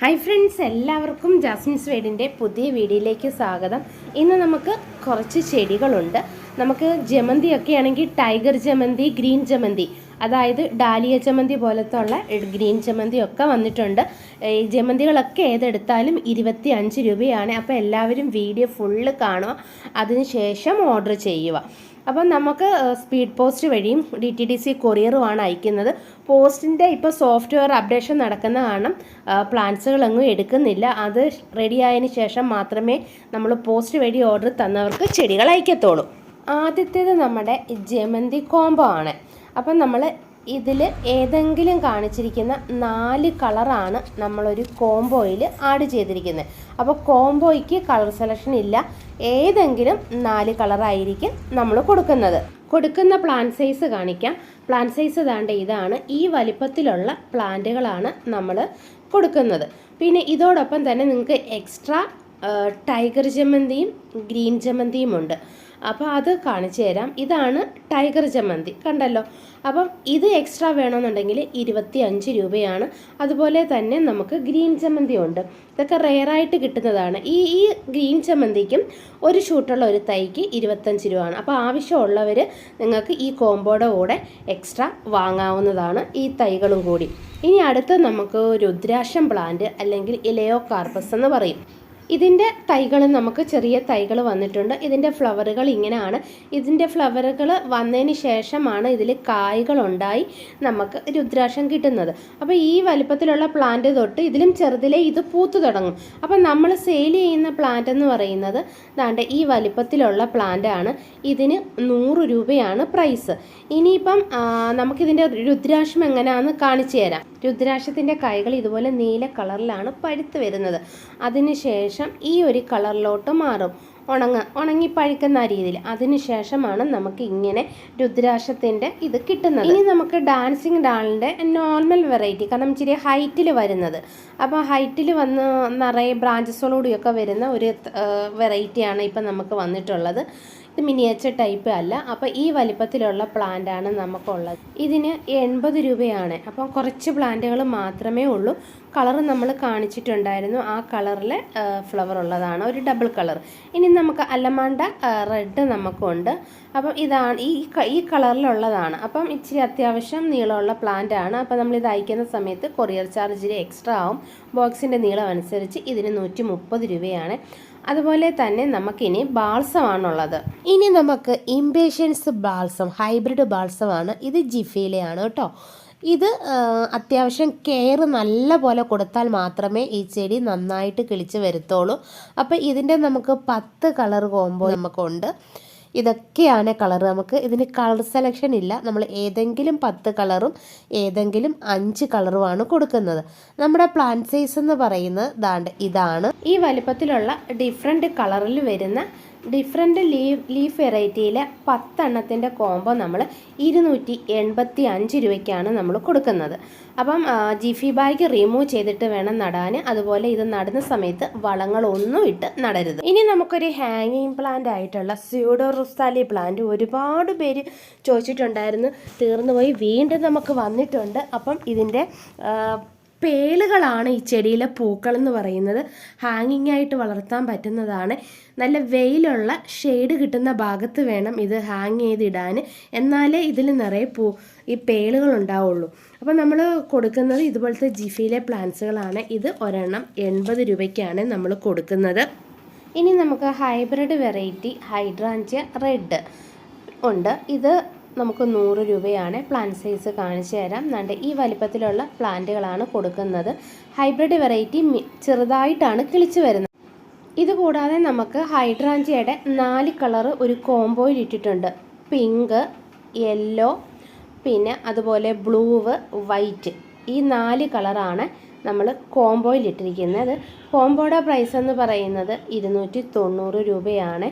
Hi friends എല്ലാവർക്കും ജാസ്മിൻസ് സ്വേഡിന്റെ പുതിയ വീഡിയോയിലേക്ക് സ്വാഗതം. ഇന്ന് നമുക്ക് കുറച്ച് ചെടികളുണ്ട്. നമുക്ക് ജമന്തിയൊക്കെ ആണെങ്കിൽ ടൈഗർ ജമന്തി ഗ്രീൻ ജമന്തി അതായത് ഡാലിയ ജമന്തി പോലത്തെ ഉള്ള ഗ്രീൻ ജമന്തി ഒക്കെ വന്നിട്ടുണ്ട്. ഈ ജമന്തികളൊക്കെ ഏതെടുത്താലും ഇരുപത്തി അഞ്ച് രൂപയാണ്. അപ്പോൾ എല്ലാവരും വീഡിയോ ഫുള്ള് കാണുക. അതിനുശേഷം ഓർഡർ ചെയ്യുക. അപ്പം നമുക്ക് സ്പീഡ് പോസ്റ്റ് വഴിയും ഡി ടി ഡി സി കൊറിയറുമാണ് അയക്കുന്നത്. പോസ്റ്റിന്റെ ഇപ്പോൾ സോഫ്റ്റ്വെയർ അപ്ഡേഷൻ നടക്കുന്ന കാരണം പ്ലാൻസുകളൊന്നും എടുക്കുന്നില്ല. അത് റെഡി ആയതിനു ശേഷം മാത്രമേ നമ്മൾ പോസ്റ്റ് വഴി ഓർഡർ തന്നവർക്ക് ചെടികൾ അയക്കത്തുള്ളൂ. ആദ്യത്തേത് നമ്മുടെ ജമന്തി കോംബോ ആണ്. അപ്പം നമ്മൾ ഇതിൽ ഏതെങ്കിലും കാണിച്ചിരിക്കുന്ന നാല് കളറാണ് നമ്മളൊരു കോംബോയിൽ ആഡ് ചെയ്തിരിക്കുന്നത് അപ്പോൾ കോംബോയ്ക്ക് കളർ സെലക്ഷൻ ഇല്ല. ഏതെങ്കിലും നാല് കളറായിരിക്കും നമ്മൾ കൊടുക്കുന്നത്. കൊടുക്കുന്ന പ്ലാൻ സൈസ് കാണിക്കാം. പ്ലാൻ സൈസ് താണ്ട ഇതാണ്. ഈ വലിപ്പത്തിലുള്ള പ്ലാന്റുകളാണ് നമ്മൾ കൊടുക്കുന്നത്. പിന്നെ ഇതോടൊപ്പം തന്നെ നിങ്ങൾക്ക് എക്സ്ട്രാ ടൈഗർ ജമന്തിയും ഗ്രീൻ ജമന്തിയും ഉണ്ട്. അപ്പോൾ അത് കാണിച്ചു തരാം. ഇതാണ് ടൈഗർ ജമന്തി കണ്ടല്ലോ? അപ്പം ഇത് എക്സ്ട്രാ വേണമെന്നുണ്ടെങ്കിൽ ഇരുപത്തി അഞ്ച് രൂപയാണ്. അതുപോലെ തന്നെ നമുക്ക് ഗ്രീൻ ചമ്മന്തി ഉണ്ട്. ഇതൊക്കെ റെയറായിട്ട് കിട്ടുന്നതാണ്. ഈ ഈ ഗ്രീൻ ചമ്മന്തിക്കും ഒരു ഷൂട്ടുള്ള ഒരു തൈക്ക് ഇരുപത്തഞ്ച് രൂപയാണ്. അപ്പോൾ ആവശ്യമുള്ളവർ നിങ്ങൾക്ക് ഈ കോമ്പോയുടെ കൂടെ എക്സ്ട്രാ വാങ്ങാവുന്നതാണ് ഈ തൈകളും കൂടി. ഇനി അടുത്ത് നമുക്ക് രുദ്രാക്ഷം പ്ലാന്റ് അല്ലെങ്കിൽ ഇലയോ കാർപ്പസ് എന്ന് പറയും. ഇതിന്റെ തൈകൾ നമുക്ക് ചെറിയ തൈകൾ വന്നിട്ടുണ്ട്. ഇതിന്റെ ഫ്ലവറുകൾ ഇങ്ങനെയാണ്. ഇതിന്റെ ഫ്ലവറുകൾ വന്നതിന് ശേഷമാണ് ഇതിൽ കായ്കളുണ്ടായി നമുക്ക് രുദ്രാക്ഷം കിട്ടുന്നത്. അപ്പോൾ ഈ വലിപ്പത്തിലുള്ള പ്ലാന്റ് തൊട്ട് ഇതിലും ചെറുതിലേ ഇത് പൂത്തു തുടങ്ങും. അപ്പോൾ നമ്മൾ സെയിൽ ചെയ്യുന്ന പ്ലാന്റ് എന്ന് പറയുന്നത് ദാണ്ട് ഈ വലിപ്പത്തിലുള്ള പ്ലാന്റ് ആണ്. ഇതിന് നൂറ് രൂപയാണ് പ്രൈസ് ഇനിയിപ്പം നമുക്കിതിന്റെ രുദ്രാക്ഷം എങ്ങനെയാണെന്ന് കാണിച്ചു തരാം. രുദ്രാക്ഷത്തിന്റെ കൈകൾ ഇതുപോലെ നീല കളറിലാണ് പഴുത്ത് വരുന്നത്. അതിനുശേഷം ഈ ഒരു കളറിലോട്ട് മാറും. ഉണങ്ങ ഉണങ്ങി പഴുക്കുന്ന രീതിയിൽ. അതിനുശേഷമാണ് നമുക്ക് ഇങ്ങനെ രുദ്രാക്ഷത്തിന്റെ ഇത് കിട്ടുന്നത്. ഇനി നമുക്ക് ഡാൻസിങ് ഡാളിന്റെ നോർമൽ വെറൈറ്റി കാരണം ഇച്ചിരി ഹൈറ്റിൽ വരുന്നത്. അപ്പോൾ ഹൈറ്റിൽ വന്ന് നിറയെ ബ്രാഞ്ചസോടുകൂടിയൊക്കെ വരുന്ന ഒരു വെറൈറ്റിയാണ് ഇപ്പം നമുക്ക് വന്നിട്ടുള്ളത്. ഇത് മിനിയേച്ചർ ടൈപ്പ് അല്ല. അപ്പോൾ ഈ വലിപ്പത്തിലുള്ള പ്ലാന്റ് ആണ് നമുക്കുള്ളത്. ഇതിന് എൺപത് രൂപയാണ്. അപ്പം കുറച്ച് പ്ലാന്റുകൾ മാത്രമേ ഉള്ളൂ. കളർ നമ്മൾ കാണിച്ചിട്ടുണ്ടായിരുന്നു. ആ കളറിൽ ഫ്ലവർ ഉള്ളതാണ്. ഒരു ഡബിൾ കളർ ഇനി നമുക്ക് അലമാണ്ട റെഡ് നമുക്കുണ്ട്. അപ്പം ഇതാണ് ഈ ഈ കളറിലുള്ളതാണ് അപ്പം ഇച്ചിരി അത്യാവശ്യം നീളമുള്ള പ്ലാന്റ് ആണ്. അപ്പം നമ്മൾ ഇത് അയക്കുന്ന സമയത്ത് കൊറിയർ ചാർജിൽ എക്സ്ട്രാ ആവും. ബോക്സിന്റെ നീളം അനുസരിച്ച് ഇതിന് നൂറ്റി രൂപയാണ്. അതുപോലെ തന്നെ നമുക്കിനി ബാൾസമാണുള്ളത്. ഇനി നമുക്ക് ഇംപേഷ്യൻസ് ബാൾസം ഹൈബ്രിഡ് ബാൾസമാണ്. ഇത് ജിഫയിലെയാണ് കേട്ടോ. ഇത് അത്യാവശ്യം കെയർ നല്ല പോലെ കൊടുത്താൽ മാത്രമേ ഈ ചെടി നന്നായിട്ട് കിളിച്ച് വരുത്തുള്ളൂ. അപ്പോൾ ഇതിന്റെ നമുക്ക് പത്ത് കളർ കോമ്പോ നമുക്കുണ്ട്. ഇതൊക്കെയാണ് കളർ നമുക്ക് ഇതിന് കളർ സെലക്ഷൻ ഇല്ല. നമ്മൾ ഏതെങ്കിലും പത്ത് കളറും ഏതെങ്കിലും അഞ്ച് കളറുമാണ് കൊടുക്കുന്നത്. നമ്മുടെ പ്ലാന്റ് സൈസ് എന്ന് പറയുന്നത് ദാണ്ട് ഇതാണ്. ഈ വലുപ്പത്തിലുള്ള ഡിഫറെന്റ് കളറിൽ വരുന്ന ഡിഫറെന്റ് ലീവ് ലീഫ് വെറൈറ്റിയിലെ പത്തെണ്ണത്തിന്റെ കോംബോ നമ്മൾ ഇരുന്നൂറ്റി എൺപത്തി അഞ്ച് രൂപയ്ക്കാണ് നമ്മൾ കൊടുക്കുന്നത്. അപ്പം ജിഫി ബാഗ് റിമൂവ് ചെയ്തിട്ട് വേണം നടാൻ അതുപോലെ ഇത് നടുന്ന സമയത്ത് വളങ്ങളൊന്നും ഇട്ട് നടരുത്. ഇനി നമുക്കൊരു ഹാങ്ങിങ് പ്ലാന്റ് ആയിട്ടുള്ള സ്യൂഡോ റുസ്താലി പ്ലാന്റ് ഒരുപാട് പേര് ചോദിച്ചിട്ടുണ്ടായിരുന്നു. തീർന്നുപോയി. വീണ്ടും നമുക്ക് വന്നിട്ടുണ്ട്. അപ്പം ഇതിന്റെ പേളുകളാണ് ഈ ചെടിയിലെ പൂക്കൾ എന്ന് പറയുന്നത്. ഹാങ്ങിങ് ആയിട്ട് വളർത്താൻ പറ്റുന്നതാണ്. നല്ല വെയിലുള്ള ഷെയ്ഡ് കിട്ടുന്ന ഭാഗത്ത് വേണം ഇത് ഹാങ് ചെയ്തിടാൻ. എന്നാലേ ഇതിൽ നിറയെ പൂ ഈ പേളുകൾ ഉണ്ടാവുള്ളൂ. അപ്പോൾ നമ്മൾ കൊടുക്കുന്നത് ഇതുപോലത്തെ ജിഫിയിലെ പ്ലാന്റ്സുകളാണ് ഇത് ഒരെണ്ണം എൺപത് രൂപയ്ക്കാണ് നമ്മൾ കൊടുക്കുന്നത്. ഇനി നമുക്ക് ഹൈബ്രിഡ് വെറൈറ്റി ഹൈഡ്രാഞ്ചിയ റെഡ് ഉണ്ട്. ഇത് നമുക്ക് നൂറ് രൂപയാണ് പ്ലാന്റ് സൈസ് കാണിച്ചു തരാം. നണ്ട് ഈ വലിപ്പത്തിലുള്ള പ്ലാന്റുകളാണ് കൊടുക്കുന്നത്. ഹൈബ്രിഡ് വെറൈറ്റി ചെറുതായിട്ടാണ് കിളിച്ചു വരുന്നത്. ഇതുകൂടാതെ നമുക്ക് ഹൈഡ്രാഞ്ചിയുടെ നാല് കളറ് ഒരു കോംബോയിൽ ഇട്ടിട്ടുണ്ട്. പിങ്ക് യെല്ലോ പിന്നെ അതുപോലെ ബ്ലൂവ് വൈറ്റ് ഈ നാല് കളറാണ് നമ്മൾ കോംബോയിൽ ഇട്ടിരിക്കുന്നത്. കോംബോയുടെ പ്രൈസ് എന്ന് പറയുന്നത് ഇരുന്നൂറ്റി തൊണ്ണൂറ് രൂപയാണ്.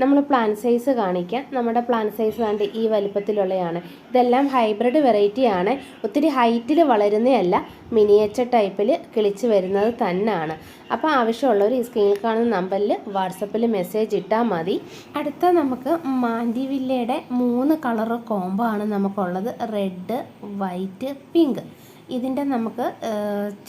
നമ്മൾ പ്ലാൻ സൈസ് കാണിക്കാം. നമ്മുടെ പ്ലാൻ സൈസ് കണ്ട് ഈ വലിപ്പത്തിലുള്ളതാണ് ഇതെല്ലാം ഹൈബ്രിഡ് വെറൈറ്റി ആണ്. ഒത്തിരി ഹൈറ്റിൽ വളരുന്നതല്ല മിനിയേച്ചർ ടൈപ്പിൽ കിളിച്ച് വരുന്നത് തന്നെയാണ് അപ്പോൾ ആവശ്യമുള്ളവർ ഈ സ്ക്രീനിൽ കാണുന്ന നമ്പറിൽ വാട്സപ്പിൽ മെസ്സേജ് ഇട്ടാൽ മതി. അടുത്ത നമുക്ക് മാൻഡിവില്ലയുടെ മൂന്ന് കളർ കോംബോ ആണ് നമുക്കുള്ളത്. റെഡ് വൈറ്റ് പിങ്ക് ഇതിന്റെ നമുക്ക്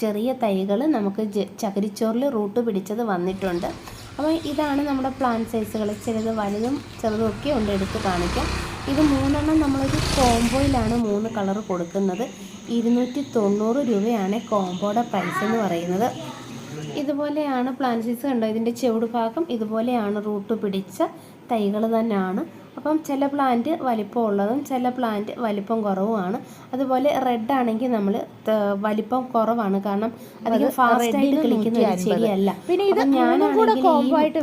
ചെറിയ തൈകൾ നമുക്ക് ചകിരിച്ചോറിൽ റൂട്ട് പിടിച്ചത് വന്നിട്ടുണ്ട്. അപ്പോൾ ഇതാണ് നമ്മുടെ പ്ലാന്റ് സൈസുകൾ ചിലത് വലുതും ചെറുതും ഒക്കെ ഉണ്ട് എടുത്ത് കാണിക്കാം. ഇത് മൂന്നെണ്ണം നമ്മളൊരു കോംബോയിലാണ് മൂന്ന് കളർ കൊടുക്കുന്നത്. ഇരുന്നൂറ്റി തൊണ്ണൂറ് രൂപയാണ് കോംബോയുടെ പ്രൈസ് എന്ന് പറയുന്നത്. ഇതുപോലെയാണ് പ്ലാന്റ് സൈസ് കണ്ടോ? ഇതിന്റെ ചെവിട് ഭാഗം ഇതുപോലെയാണ് റൂട്ട് പിടിച്ച തൈകൾ തന്നെയാണ്. അപ്പം ചില പ്ലാന്റ് വലിപ്പം ഉള്ളതും ചില പ്ലാന്റ് വലിപ്പം കുറവുമാണ്. അതുപോലെ റെഡ് ആണെങ്കിൽ നമ്മൾ വലിപ്പം കുറവാണ്. കാരണം അധികം ഫാസ്റ്റ് ആയിട്ട് കളിക്കുന്ന ഒരു ചെടിയല്ല. പിന്നെ ഇത് ഞാനാണെങ്കിൽ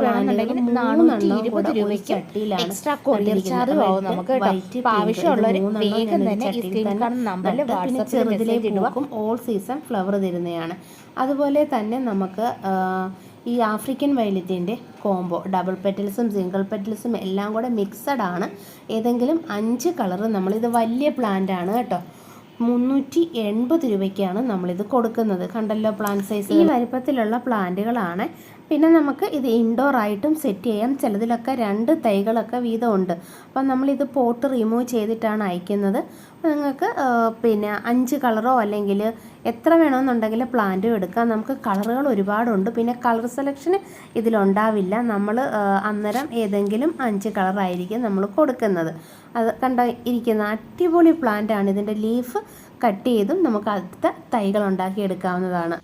വേണമെന്നുണ്ടെങ്കിൽ നാനൂറ്റി ഇരുപത് രൂപയ്ക്ക് courier ആവും നമുക്ക് ആവശ്യമുള്ളവർ വേഗം തന്നെ ഈ സ്ക്രീനിൽ തന്നെ കാണുന്ന നമ്പറിൽ നട്ട് പിന്നെ മെസ്സേജ് ഇടുക. ഓൾ സീസൺ ഫ്ലവർ തരുന്നതാണ്. അതുപോലെ തന്നെ നമുക്ക് ഈ ആഫ്രിക്കൻ വൈലറ്റിന്റെ കോംബോ ഡബിൾ പെറ്റൽസും സിംഗിൾ പെറ്റൽസും എല്ലാം കൂടെ മിക്സഡ് ആണ്. ഏതെങ്കിലും അഞ്ച് കളറ് നമ്മളിത് വലിയ പ്ലാന്റ് ആണ് കേട്ടോ. മുന്നൂറ്റി എൺപത് രൂപയ്ക്കാണ് നമ്മളിത് കൊടുക്കുന്നത്. കണ്ടല്ലോ പ്ലാന്റ് സൈസ് ഈ വലിപ്പത്തിലുള്ള പ്ലാന്റുകളാണ് പിന്നെ നമുക്ക് ഇത് ഇൻഡോർ ആയിട്ടും സെറ്റ് ചെയ്യാം. ചിലതിലൊക്കെ രണ്ട് തൈകളൊക്കെ വീതമുണ്ട്. അപ്പം നമ്മളിത് പോട്ട് റിമൂവ് ചെയ്തിട്ടാണ് അയക്കുന്നത്. അപ്പോൾ നിങ്ങൾക്ക് പിന്നെ അഞ്ച് കളറോ അല്ലെങ്കിൽ എത്ര വേണമെന്നുണ്ടെങ്കിൽ പ്ലാന്റും എടുക്കാം. നമുക്ക് കളറുകൾ ഒരുപാടുണ്ട്. പിന്നെ കളർ സെലക്ഷൻ ഇതിലുണ്ടാവില്ല. നമ്മൾ അന്നേരം ഏതെങ്കിലും അഞ്ച് കളറായിരിക്കും നമ്മൾ കൊടുക്കുന്നത്. അത് കണ്ട ഇരിക്കുന്ന അടിപൊളി പ്ലാന്റാണ് ഇതിന്റെ ലീഫ് കട്ട് ചെയ്തും നമുക്ക് അടുത്ത തൈകൾ ഉണ്ടാക്കിയെടുക്കാവുന്നതാണ്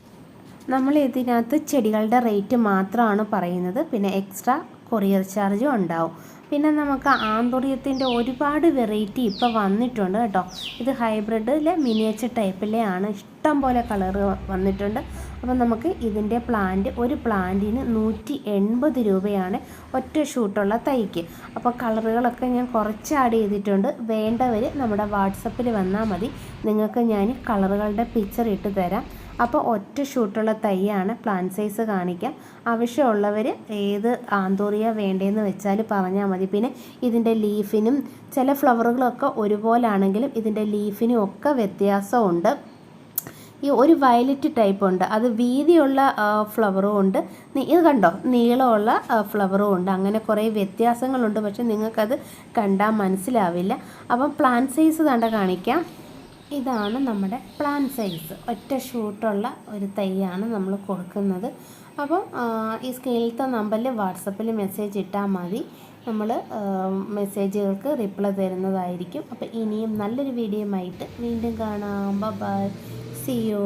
നമ്മൾ ഇതിനകത്ത് ചെടികളുടെ റേറ്റ് മാത്രമാണ് പറയുന്നത്. പിന്നെ എക്സ്ട്രാ കൊറിയർ ചാർജും ഉണ്ടാവും. പിന്നെ നമുക്ക് ആന്തുറിയത്തിന്റെ ഒരുപാട് വെറൈറ്റി ഇപ്പോൾ വന്നിട്ടുണ്ട് കേട്ടോ. ഇത് ഹൈബ്രിഡിലെ മിനിയേച്ചർ ടൈപ്പിലെ ആണ്. ഇഷ്ടം പോലെ കളർ വന്നിട്ടുണ്ട്. അപ്പോൾ നമുക്ക് ഇതിന്റെ പ്ലാന്റ് ഒരു പ്ലാന്റിന് നൂറ്റി എൺപത് രൂപയാണ് ഒറ്റ ഷൂട്ടുള്ള തൈക്ക്. അപ്പോൾ കളറുകളൊക്കെ ഞാൻ കുറച്ച് ആഡ് ചെയ്തിട്ടുണ്ട്. വേണ്ടവർ നമ്മുടെ വാട്സപ്പിൽ വന്നാൽ മതി. നിങ്ങൾക്ക് ഞാൻ കളറുകളുടെ പിക്ചർ ഇട്ട് തരാം. അപ്പോൾ ഒറ്റ ഷൂട്ടുള്ള തൈയാണ് പ്ലാൻ സൈസ് കാണിക്കാം. ആവശ്യമുള്ളവർ ഏത് ആന്തോറിയ വേണ്ടതെന്ന് വെച്ചാൽ പറഞ്ഞാൽ മതി. പിന്നെ ഇതിന്റെ ലീഫിനും ചില ഫ്ലവറുകളൊക്കെ ഒരുപോലാണെങ്കിലും ഇതിന്റെ ലീഫിനും ഒക്കെ വ്യത്യാസമുണ്ട്. ഈ ഒരു വയലറ്റ് ടൈപ്പ് ഉണ്ട്. അത് വീതിയുള്ള ഫ്ലവറും ഉണ്ട്. ഇത് കണ്ടോ? നീളമുള്ള ഫ്ലവറും ഉണ്ട്. അങ്ങനെ കുറേ വ്യത്യാസങ്ങളുണ്ട്. പക്ഷെ നിങ്ങൾക്കത് കണ്ടാൽ മനസ്സിലാവില്ല. അപ്പം പ്ലാൻ സൈസ് കണ്ട കാണിക്കാം. ഇതാണ് നമ്മുടെ പ്ലാൻ സൈസ് ഒറ്റ ഷൂട്ടുള്ള ഒരു തൈയാണ് നമ്മൾ കൊടുക്കുന്നത്. അപ്പം ഈ സ്കെയിലത്തെ നമ്പറിൽ വാട്സപ്പിൽ മെസ്സേജ് ഇട്ടാൽ മതി. നമ്മൾ മെസ്സേജുകൾക്ക് റിപ്ലൈ തരുന്നതായിരിക്കും. അപ്പോൾ ഇനിയും നല്ലൊരു വീഡിയോയുമായിട്ട് വീണ്ടും കാണാം. By C U